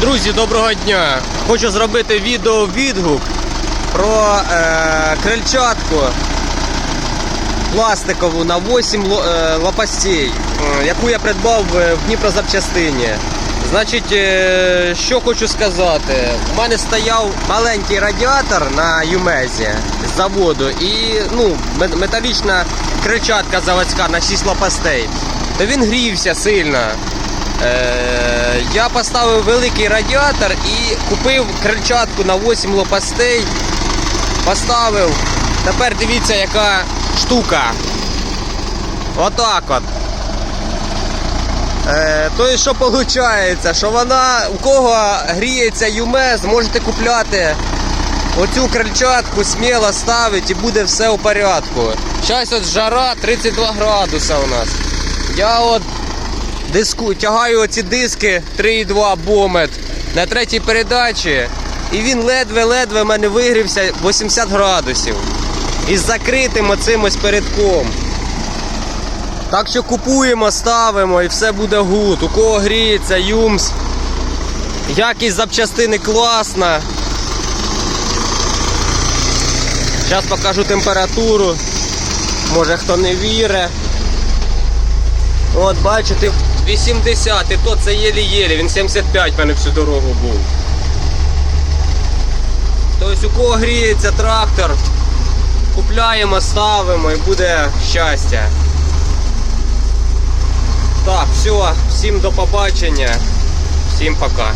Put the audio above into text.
Друзі, доброго дня! Хочу зробити відео відгук про е, крильчатку пластикову на 8 ло- е, лопастей, е, яку я придбав в в Дніпрозапчастині. Значить, е, що хочу сказати. У мене стояв маленький радіатор на Юмезі з заводу і ну, металічна крильчатка заводська на 6 лопастей. То він грівся сильно. Е, я поставив великий радіатор і купив крильчатку на 8 лопастей. Поставив. Тепер дивіться, яка штука. Отак от. Е, то що виходить? Що вона, у кого гріється ЮМЕЗ, можете купляти оцю крильчатку, сміло ставити і буде все у порядку. Зараз от жара 32 градуса у нас. Я от диску, тягаю оці диски 3,2 бомет на третій передачі. І він ледве-ледве в мене вигрівся 80 градусів. Із закритим оцим ось передком. Так що купуємо, ставимо і все буде гуд. У кого гріється, юмс. Якість запчастини класна. Зараз покажу температуру. Може хто не вірить. От бачите, 80, і то це єлі-єлі, він 75 в мене всю дорогу був. Тобто у кого гріється трактор, купляємо, ставимо і буде щастя. Так, все, всім до побачення, всім пока.